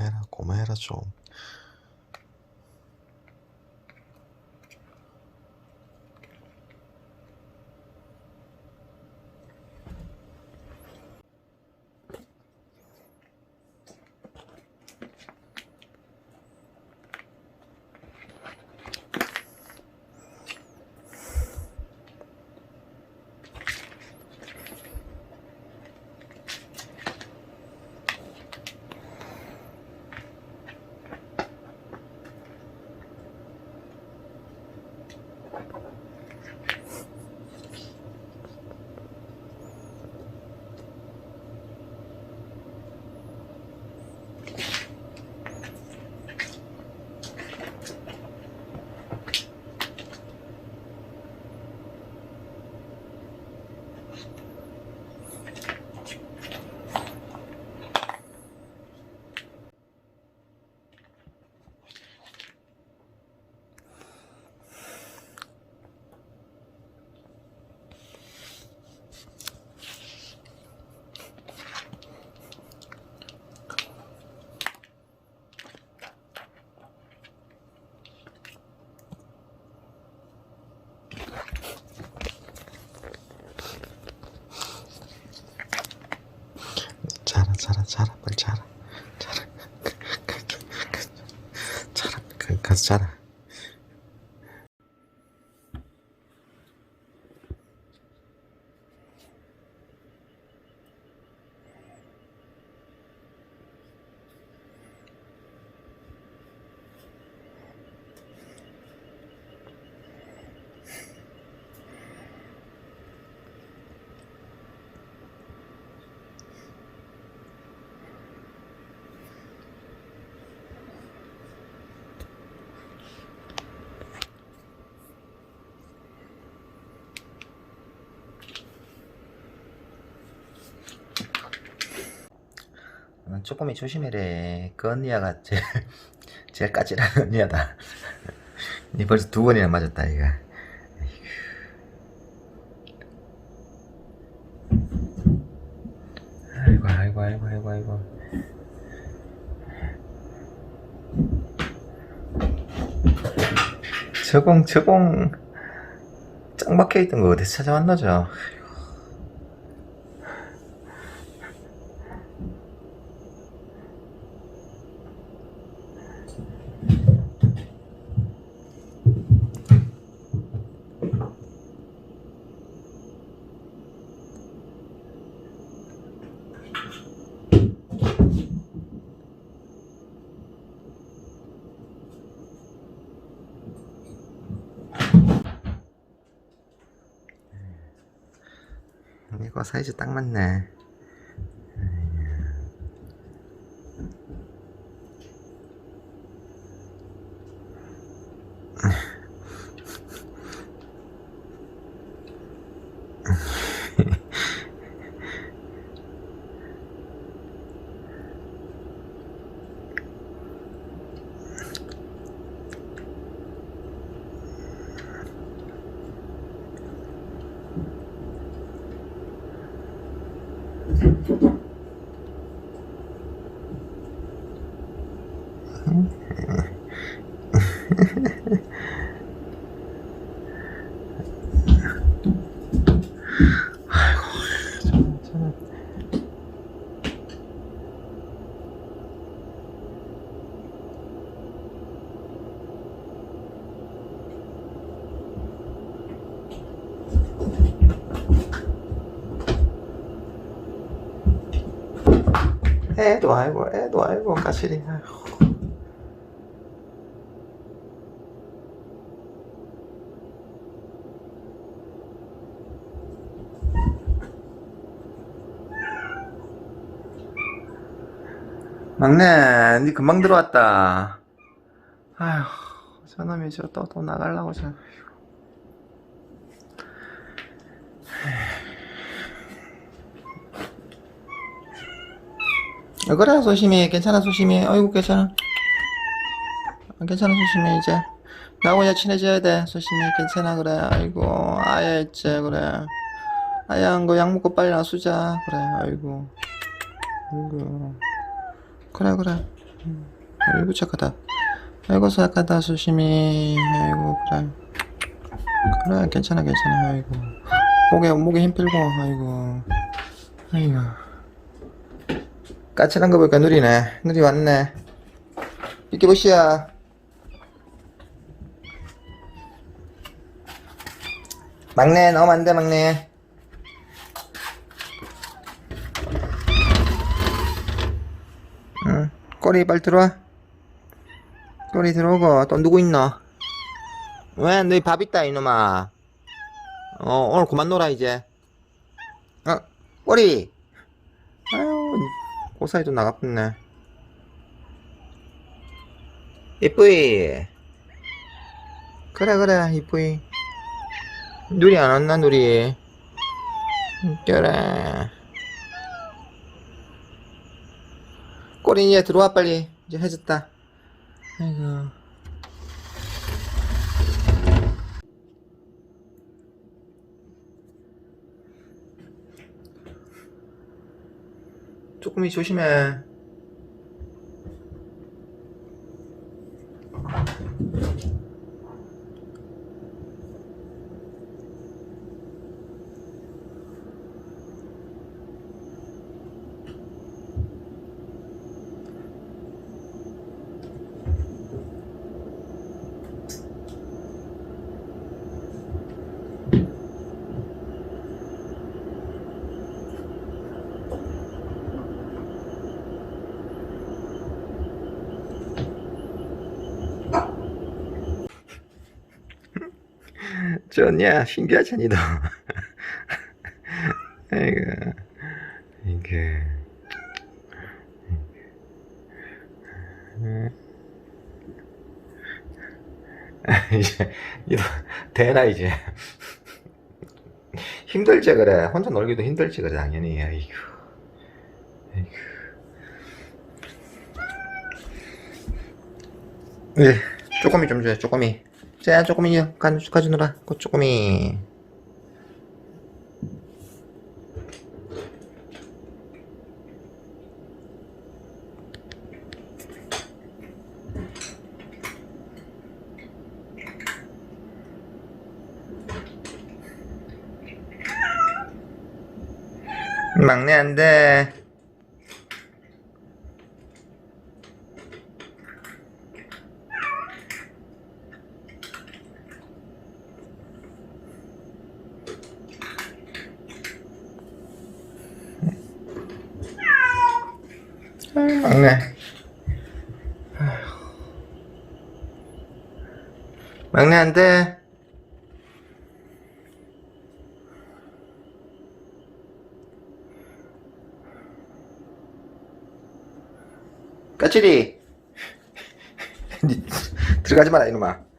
고마해라 고마해라 좀 자라 자라 자라 빨리 자라 자라 자 조금이 조심해래. 그 언니야가 제일, 제일 까칠한 언니야다. 니 벌써 두 번이나 맞았다, 이가. 아이고, 아이고, 아이고, 아이고, 아이고. 저공, 저공. 짱 박혀있던 거 어디서 찾아왔나, 저. 이거 사이즈 딱 맞네. Mm-hmm. 애도 아이고, 애도 아이고, 까칠이. 아이고. 막내, 니 금방 들어왔다. 아휴, 저놈이 저또또 나가려고 저. 그래 소심이 괜찮아 소심이. 어이구 괜찮아. 어, 괜찮아 소심이 이제. 나하고 친해져야 돼 소심이. 괜찮아 그래. 아이고 아야 있지 그래. 아야 한 거 약 먹고 빨리 나수자 그래. 아이고. 아이고. 그래 그래. 아이고 착하다. 아이고 착하다 수심이. 아이고 그래. 그래 괜찮아 괜찮아. 아이고. 목에 목에 힘 빼고 아이고. 아이고 까칠한 거 보니까 누리네. 누리 왔네. 이렇게 보시야. 막내 나오면 안돼 막내. 응 꼬리 빨리 들어와. 꼬리 들어오고 또 누구 있노? 왜 너희 밥 있다 이놈아. 어 오늘 그만 놀아 이제. 어 꼬리. 아유 고사이도 나가쁘네. 이쁘이. 그래 그래 이쁘이. 누리 안 왔나 누리? 그래. 꼬리 이제 들어와 빨리. 이제 해졌다. 아이고 조금이 조심해 좋냐? 신기하잖니 너 아이고 이게. 이제 이거 되나 이제? 힘들지 그래. 혼자 놀기도 힘들지 그래 당연히. 아이고 아이고. 예 쪼꼬미 좀 줘요 쪼꼬미 자 쪼꼬미요. 가, 가져노라. 그 쪼꼬미 막내 안 돼 막내. 막내 안 돼 까칠이. 니 들어가지 마라 이놈아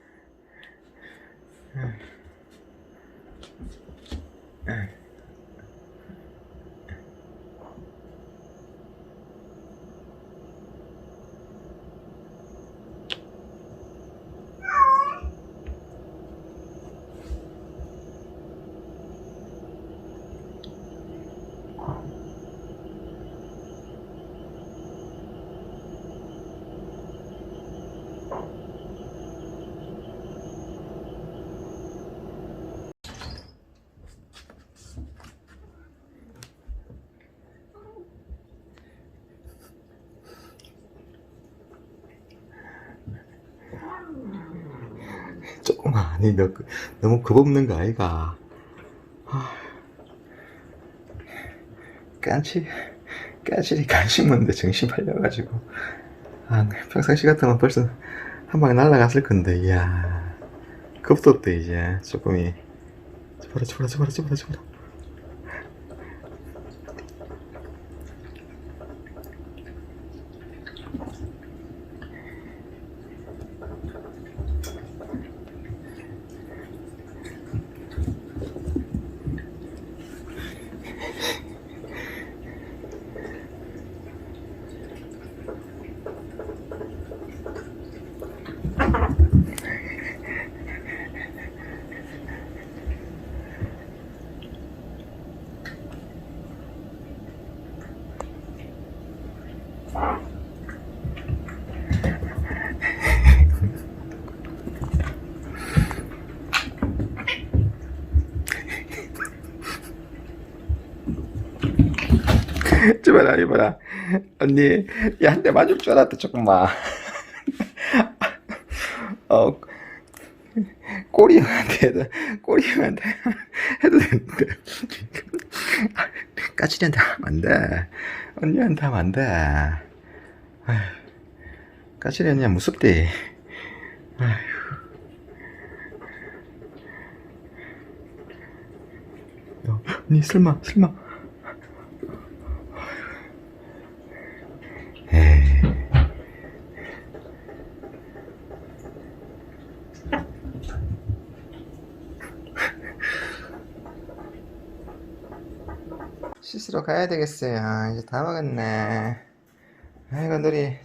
조금 아니 너 그- 너무 겁없는 거 아이가? 까 칠 까칠이 관심 없는데 정신 팔려가지고. 아 평상시 같으면 벌써 한 방에 날아갔을 건데 이야. 겁도 없대 이제. 조금이. 저봐라 저봐라 저봐라 저봐라 제발 아니 봐라. 언니 야한대 맞을 줄 알았다 조금만. 어 꼬리 형한테 해도 꼬리 형한테 해도 되는데. 까칠이한테 하면 안 돼. 언니한테 하면 안 돼. 아휴, 까칠이 언니야 무섭대. 야, 언니 설마 설마. 에이. 씻으러 가야 되겠어요. 이제 다 먹었네. 아이고, 너리,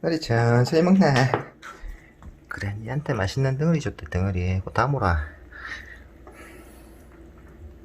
너리 천천히 먹네. 그래, 니한테 맛있는 덩어리 줬다, 덩어리. 그거 다 물어.